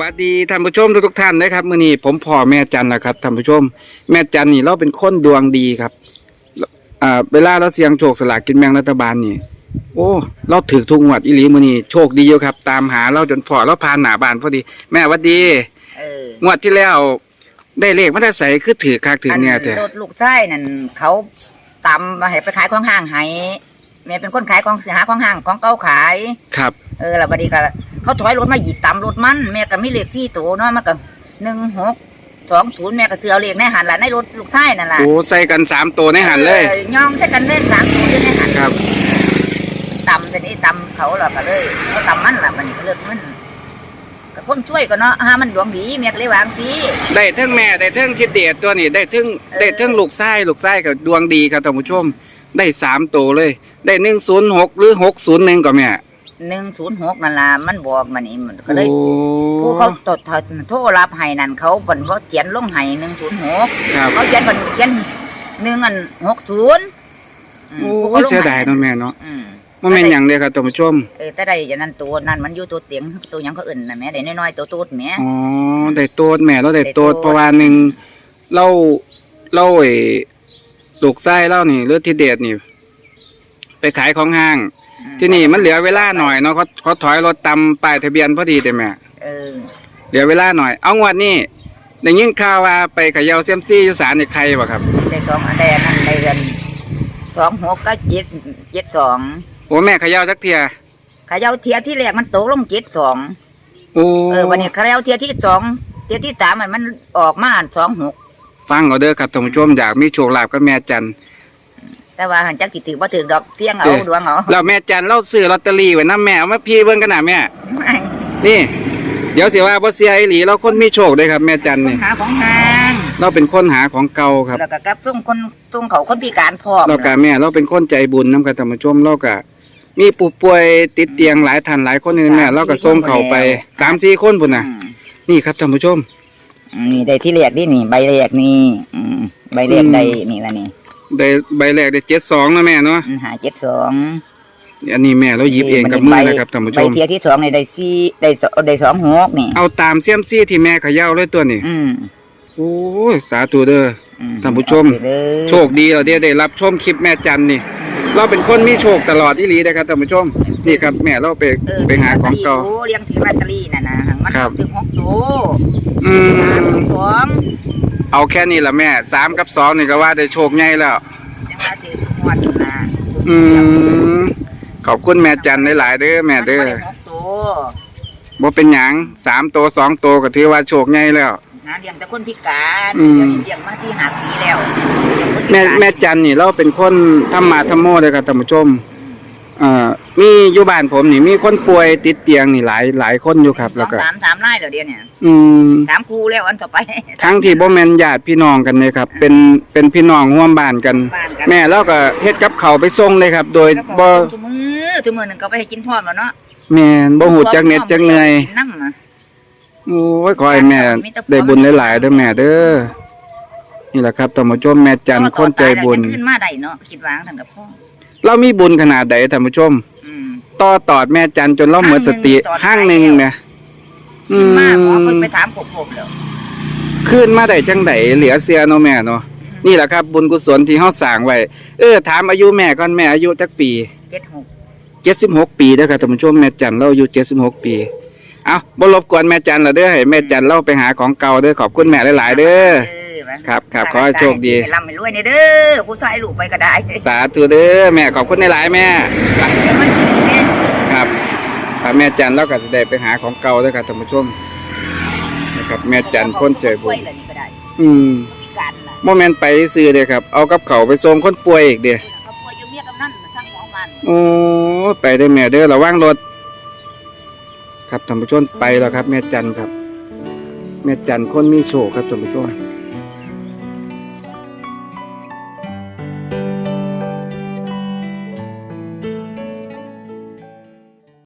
วัสดีท่านผู้ชมทุกๆท่านนะครับมื้อนี้ผมพ่อแม่จันนะครับท่านผู้ชม แม่จันนี่เราเป็นคนดวงดีครับอ่าเวลาเราเสี่ยงโชคสลากกินแบ่งรัฐบาลนี่ โอ้เราถือทุกงวดอีหลีมื้อนี้โชคดีอยู่ครับ ตามหาเราจนพอเราผ่านหน้าบ้านพอดี แม่หวัดดีเอองวดที่แล้วได้เลขมาได้ใส่คือถือคักถือเนี่ยแต่รถลูกชายนั่นเขาตำมาให้ไปขายของห้างให้แม่เป็นคนขายของเสียหาของห้างของเก่าขายครับ เออแล้วบัดนี้ก็ เขาถอยรถมาหยิบตำรถมันแม่ก็มีเลขที่ตัวเนาะมันก็หนึ่งหกสองศูนย์แม่ก็เสือเอาเลขในหันละในรถลูกชายนั่นล่ะโอ้ใส่กันสามตัวในหันเลยออย่องใช้กันเล่นสามศูนย์อยู่ในหันครับตำแต่นี้ตำเขาหรอกก็เลยเขาตำมันล่ะมันก็เลิกมันก็คนช่วยก็เนาะฮามันดวงดีแม่ก็เลยวางสิได้ทั้งแม่ได้ทั้งชิดเดียตัวนี้ได้ทั้งเออได้ทั้งลูกไส้ลูกไส้กับดวงดีครับท่านผู้ชม ได้สามตัวเลย ได้หนึ่งศูนย์หกหรือหกศูนย์หนึ่งก็แม่ หนึ่งศูนย์หกนั่นล่ะมันบอกมันนี่มันก็เลยโอ้ผู้เขาตดโทรรับให้นั่นเขาบันว่าเขียนลงให้หนึ่งศูนย์หกครับเขาเขียนบันเขียนหนึ่งอันหกศูนย์โอ้เสียดายเนาะแม่เนาะอืมมันเป็นอย่างเดียวครับท่านผู้ชมเออแต่ได้อย่างนั้นตัวนั่นมันอยู่ตัวเตียงตัวหยังเขาอื่นนะแม่ได้น้อยๆตัวตูดแม่อ๋อได้โตดแม่เราได้โตดได้โตดเพราะว่าหนึ่งเราเราไอ้ลูกไส้เล่านี่หรือที่เดชนี่ ไปขายของห้าง ที่นี่มันเหลือเวลาหน่อยเนาะเขาเขาถอยรถตำป้ายทะเบียนพอดีแต่แม่เออเหลือเวลาหน่อย เอางวดนี้ได้ยินข่าวว่าไปเขย่าเซียมซี่อยู่ศาลในใครบ่ครับได้สองอันใดอันนั้นได้เงินสองหกก็เจ็ดเจ็ดสองโอ้แม่เขย่าจักเทียขายาวเทียที่แรกมันตกลงเจ็ดสองโอ้เออวันนี้ขายาวเทียที่สองเทียที่สามมันมันออกมาสองหกฟังเอาเด้อครับท่านผู้ชมอยากมีโชคลาภกับแม่จัน แต่ว่าหันจักติถือว่าถือดอกเที่ยงเอาเด้ดวงเอาแล้วแม่จันเราซื้อลอตเตอรี่ไว้นํแม่เอามาพี่เบิ่งกันน่ะแม่ไม่ นี่ เดี๋ยวสิว่าบ่เสียอีหลีเราคนมีโชคเด้อครับ แม่จันนี่หาของห้างเราเป็นคนหาของเก่าครับแล้วก็กับส่งคนส่งเขาคนพิการพร้อมเรากะแม่เราเป็นคนใจบุญนํกับท่านผู้ชมเรากะมีผู้ป่วยติดเตียงหลายท่านหลายคนนี่แม่เราก็ส่งเขาไป3-4คนพุ่นน่ะอืมนี่ครับท่านผู้ชมนี่ได้ที่แรกนี่นี่ ใบแรกนี่อืมใบแรกอืมได้นี่ละนี่ ได้ใบแรกได้72นะแม่เนาะอืมหาเจ็ดสองอันนี้แม่เราหยิบเองกับมือนะครับท่านผู้ชใบมเทียที่สองนี่ได้สี่ได้สองได้สองหกนี่ เอาตามเสียมซี่ที่แม่เขย่าเลยตัวนี้อืมโอ้ยสาธุเด้ออืมท่านผู้ชมเอาไปเด้อโชคดีเราได้ได้รับชมคลิปแม่จันนี่ เราเป็นคนมีโชคตลอดที่ลีนะครับท่านผู้ชม นี่ครับแม่เราไปเออไปหาของเก่าโเลี้ยงถือลอตเตอรี่น่ะนะมันครับถึงหกตัวอืมสอง เอาแค่นี้ละแม่สามกับสองนี่ก็ว่าได้โชคใหญ่แล้วจังว่าถือทุกงวดนั่นนะอืมขอบคุณแม่จันหลายๆเด้อแม่เด้อมันบ่ได้หกตัวบ่เป็นหยังสามตัวสองตัวก็ถือว่าโชคใหญ่แล้ว หาเลี้ยงแต่คนพิการอืม เดี๋ยวนี้เลี้ยงมาที่หาปีแล้วเลี้ยงคนพิแม่การแม่จันนี่เราเป็นคนธรรมะธรรมโมเลยครับท่านผู้ชมเอ่อ มีอยู่บ้านผมนี่มีคนป่วยติดเตียงนี่หลายหลายคนอยู่ครับแล้วก็สองสามสามไร่แล้วเดี๋ยวเนี่ยอืม สามครูแล้วอันต่อไป ทั้งที่บ่แม่นญาติพี่น้องกันเลยครับ เป็นเป็นพี่น้องร่วมบ้านกัน บ้านกัน แม่เราก็เฮ็ดกับเขาวไปส่งเลยครับ โดยแล้วก็บ่ทุกมือทุกมือหนึงก็ไปให้กินพร้อมแล้วเนาะแม่นบ่ฮู้จักเหน็ดจักเหนื่อยกินน้ำอะโอ้ยขอให้แม่ได้บุญหลายๆเด้อแม่เด้อนี่แหละครับท่านผู้ชมแม่จันทร์คนใจบุญแต่ว่าตอนตายแล้วยังขึ้นมาได้เนาะคิดวางทางกับพ่อเรามีบุญขนาดใดท่านผู้ชมอืม ต่อตอดแม่จันทร์จนเราหมดสติห้าห้างงหหนึ่นึงงตอนแหมอืขึ้นมาหมอมคนไปถามผมผมแล้วขึ้นมาได้จังไดเหลือเสียเนาะแม่เนาะนี่แหละครับ บุญกุศลที่เฮาสร้างไว้เออถามอายุแม่ก่อนแม่อายุจักปีเจ็ดหกเจ็ดสิบหกปีเด้อครับท่านผู้ชมแม่จันเราอายุเจ็ดสิบหกปีเอาบ่รบกวนแม่จันละเด้อให้แม่จันเราไปหาของเก่าเด้อขอบคุณแม่หลายๆเด้อครับครับขอให้โชคดีร่ำให้รวยในเด้อผู้ชายลูกไปก็ได้ สาธุเด้อแม่ขอบคุณหลายๆแม่ ถ้าแม่จันเราก็จะได้ไปหาของเก่าด้อครับท่านผู้ชมนะครับ แม่จันคนใจบุป่วญยอืมพิการน่ะบ่แม่นไปซื้อเด้อครับ เอากับเขาไปส่งคนป่วยอีกเด็กป่วยยังเมียกับนั่นทั้งสองวันโอ้ไปได้แม่เด้อระวังรถ ครับท่านผู้ชมไปแล้วครับ แม่จันครับ แม่จันคนมีโชคครับท่านผู้ชม